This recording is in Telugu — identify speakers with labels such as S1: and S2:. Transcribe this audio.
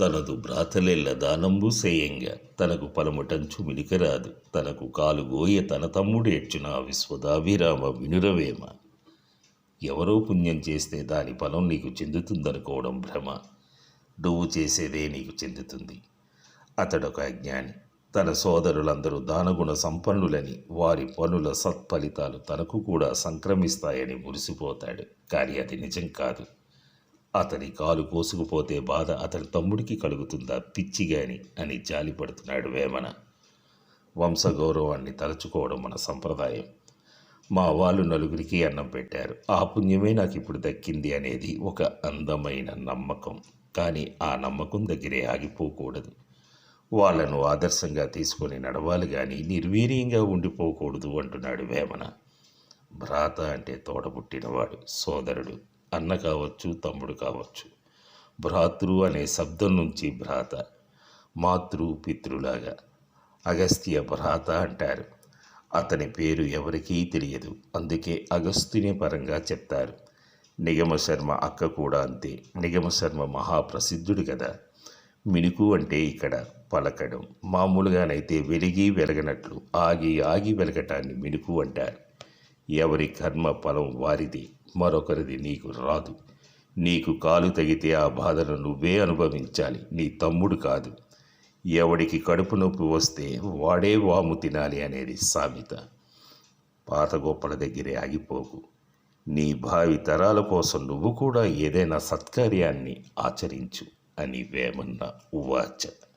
S1: తనదు భ్రాతలెల్ల దానంబు సేయంగ. తనకు పలముటంచు మినికరాదు తనకు కాలుగోయ తన తమ్ముడేడ్చున విశ్వదాభిరామ వినురవేమ. ఎవరో పుణ్యం చేస్తే దాని ఫలం నీకు చెందుతుందనుకోవడం భ్రమ. నువ్వు చేసేదే నీకు చెందుతుంది. అతడొక అజ్ఞాని. తన సోదరులందరూ దానగుణ సంపన్నులని. వారి పనుల సత్ఫలితాలు తనకు కూడా సంక్రమిస్తాయని మురిసిపోతాడు. కానీ అది నిజం కాదు. అతని కాలు కోసుకుపోతే బాధ అతని తమ్ముడికి కలుగుతుందా? పిచ్చిగాని అని జాలిపడుతున్నాడు వేమన. వంశగౌరవాన్ని తలుచుకోవడం మన సంప్రదాయం. మా వాళ్ళు నలుగురికి అన్నం పెట్టారు. ఆ పుణ్యమే నాకు ఇప్పుడు దక్కింది అనేది ఒక అందమైన నమ్మకం. కానీ ఆ నమ్మకం దగ్గరే ఆగిపోకూడదు. వాళ్ళను ఆదర్శంగా తీసుకొని నడవాలి కానీ నిర్వీర్యంగా ఉండిపోకూడదు అంటున్నాడు వేమన. భ్రాత అంటే తోడబుట్టినవాడు సోదరుడు. అన్న కావచ్చు తమ్ముడు కావచ్చు. భ్రాతృ అనే శబ్దం నుంచి భ్రాత మాతృ పితృలాగా అగస్త్య భ్రాత అంటారు. అతని పేరు ఎవరికీ తెలియదు అందుకే అగస్త్యుని పరంగా చెప్తారు. నిగమ శర్మ అక్క కూడా అంతే. నిగమ శర్మ మహాప్రసిద్ధుడు కదా. మినుకు అంటే ఇక్కడ పలకడం. మామూలుగానైతే వెలిగి వెలగనట్లు ఆగి ఆగి వెలగటాన్ని మినుకు అంటారు. ఎవరి కర్మ ఫలం వారిది? మరొకరిది నీకు రాదు. నీకు కాలు తగితే ఆ బాధను నువ్వే అనుభవించాలి. నీ తమ్ముడు కాదు. ఎవడికి కడుపు నొప్పి వస్తే వాడే వాము తినాలి అనేది సామెత. పాత గొప్పల దగ్గరే ఆగిపోకు. నీ భావి తరాల కోసం నువ్వు కూడా ఏదైనా సత్కార్యాన్ని ఆచరించు అని వేమన్న ఉవాచ.